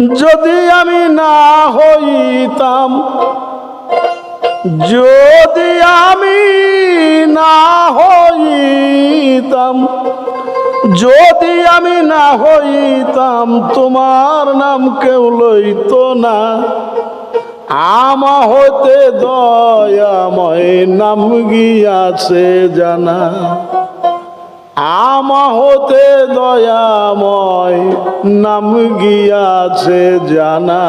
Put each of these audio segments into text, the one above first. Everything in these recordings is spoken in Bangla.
যদি আমি না হইতাম, যদি আমি না হইতাম, যদি আমি না হইতাম, তোমার নাম কেউ লইত না। আমা হতে দয়াময় নাম গিয়াছে জানা। আমা হতে দয়াময় নাম গিয়াছে জানা।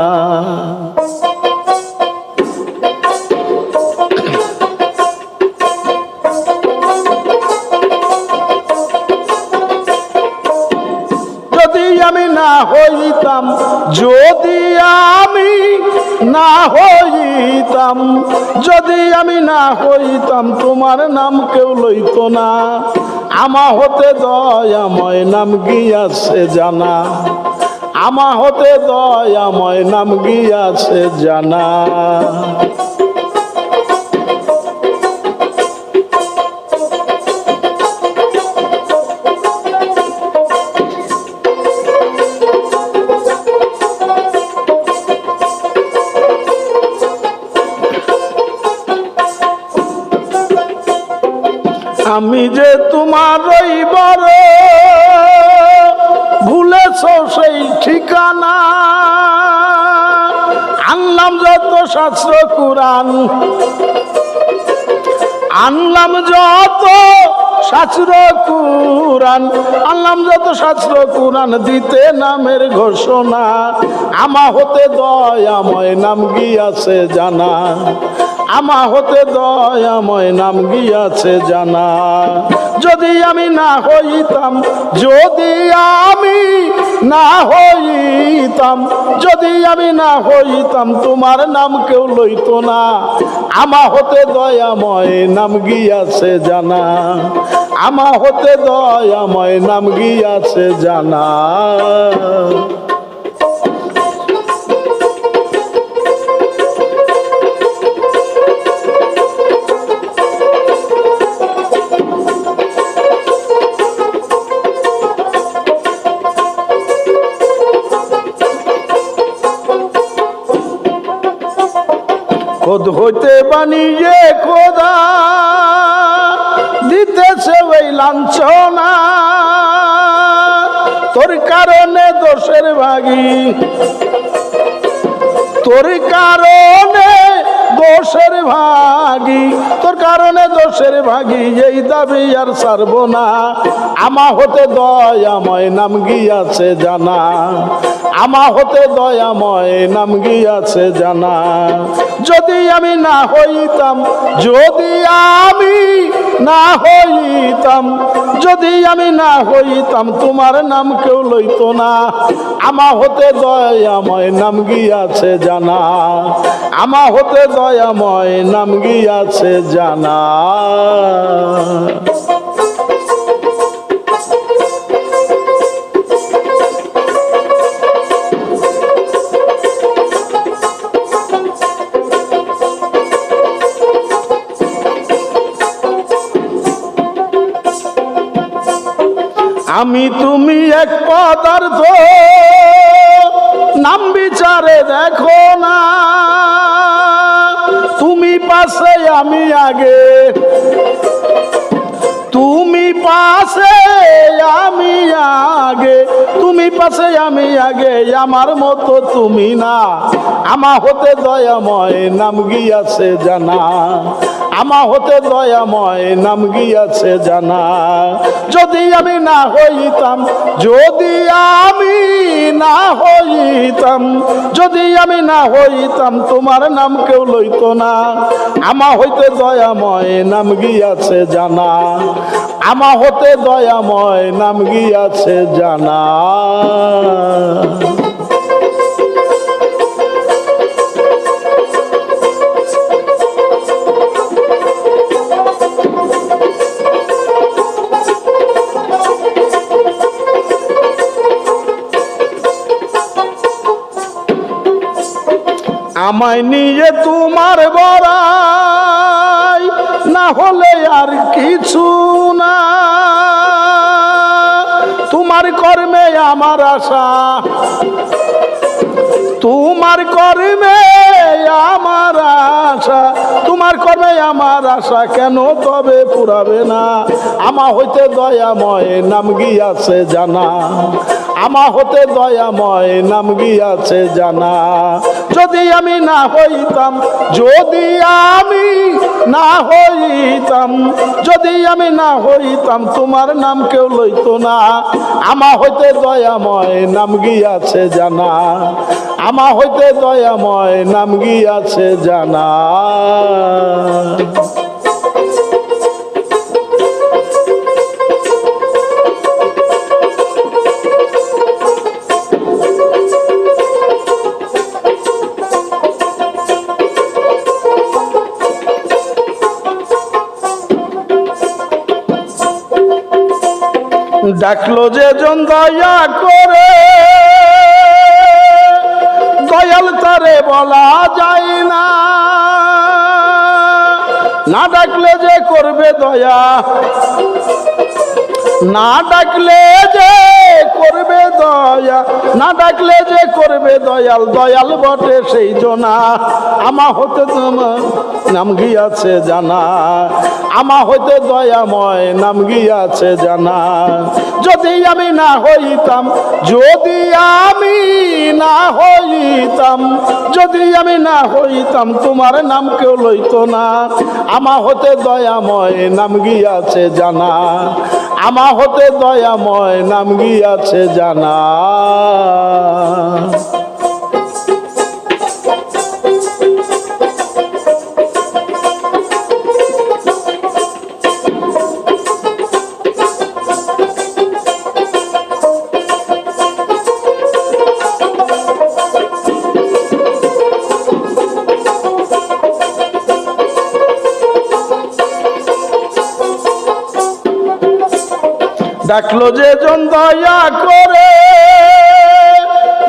যদি আমি না হইতাম, যদি আমি না হইতাম, যদি আমি না হইতাম, তোমার নাম কেউ লইত না। আমা হতে দয়াময় নাম গিয়াছে জানা। আমা হতে দয়াময় নাম গিয়াছে জানা। আমি যে তোমার বড়, ভুলেছ সেই ঠিকানা। আনলাম যত শাস্ত্র কোরআন, আনলাম যত শাস্ত্র কুরান আনলাম যত শাস্ত্র কুরান দিতে নামের ঘোষণা। আমা হতে দয়াময় নাম গিয়াছে জানা। আমা হতে দয়াময় নাম গিয়াছে জানা। যদি আমি না হইতাম, যদি আমি না হইতাম, যদি আমি না হইতাম, তোমার নাম কেউ লইত না। আমা হতে দয়াময় নাম গিয়াছে জানা। আমা হতে দয়াময় নাম গিয়াছে জানা। খোদ হইতে বানিয়ে খোদা। দিতেছে ওই লাঞ্ছনা। তোর কারণে দোষের ভাগি। তোর কারণে দোষের ভাগি। তোর কারণে দোষের ভাগি এই দাবি আর সারব না। আমা হতে দয়াময় নাম গিয়াছে জানা। আমা হতে দয়াময় নাম গিয়াছে জানা। যদি আমি না হইতাম, যদি আমি না হইতাম, যদি আমি না হইতাম, তোমার নাম কেউ লইত না। আমা হতে দয়াময় নাম গিয়াছে জানা। আমা হতে দয়াময় নাম গিয়াছে জানা। আমি তুমি এক পদার্থ। নাম বিচারে দেখো না। তুমি পাশে আমি আগে। তুমি পাশে আমি আগে। তুমি পাশে আমি আগে, আমার মতো তুমি না। আমা হতে দয়াময়, নাম গিয়াছে জানা। আমা হতে দয়াময় নাম গিয়াছে জানা। যদি আমি না হইতাম, যদি আমি না হইতাম, যদি আমি না হইতাম, তোমার নাম কেউ লইত না। আমা হইতে দয়াময় নাম গিয়াছে জানা। আমা হতে দয়াময় নাম গিয়াছে জানা। আমায় নিয়ে তোমার বড়াই, না হলে আর কিছু না। তোমার কর্মে আমার আশা, তোমার কর্মে আমার আশা। তোমার কর্মে আমার আশা কেন তবে পুরাবে না? আমা হইতে দয়াময় নাম গিয়াছে জানা। আমা হতে দয়াময় নাম গিয়াছে জানা। যদি আমি না হইতাম, যদি আমি না হইতাম, যদি আমি না হইতাম, তোমার নাম কেউ লইতো না। আমা হইতে দয়াময় নাম গিয়াছে জানা। আমা হইতে দয়াময় নাম গিয়াছে জানা। ডাকলো যে জন দয়া করে। দয়াল তারে বলা যায় না। না ডাকলে যে করবে দয়া। না ডাকলে যে করবে দয়া। না ডাকলে যে করবে দয়াল দয়াল বটে সেই জনা। আমা হতে তোমার নাম গিয়াছে জানা। আমা হইতে দয়াময়, নাম গিয়াছে জানা। যদি আমি না হইতাম, যদি আমি না হইতাম, যদি আমি না হইতাম, তোমার নাম কেউ লইতো না। আমা হতে দয়াময়, নাম গিয়াছে জানা। আমা হতে দয়াময় নাম গিয়াছে জানা। ডাকলো যে জন দয়া করে,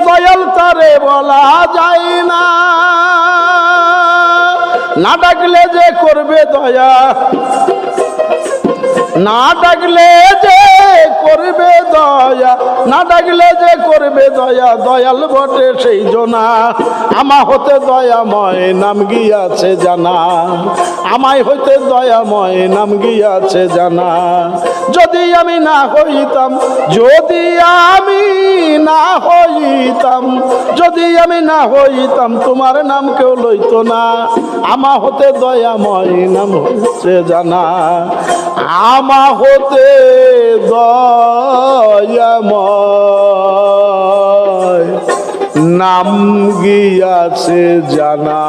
দয়াল তারে বলা যায় না। না ডাকলে যে করবে দয়া, না ডাকলে যে করবে দয়া। না ডাকলে যে করবে দয়া, দয়াল বটে সেই জনা। আমা হতে দয়াময় নাম গিয়াছে জানা। আমায় হইতে দয়াময় নাম গিয়াছে জানা। যদি আমি না হইতাম, যদি আমি না হইতাম, যদি আমি না হইতাম, তোমার নাম কেউ লইতো না। আমা হতে দয়াময় নাম হচ্ছে জানা। আমা হতে দয়াময় নাম গিয়াছে জানা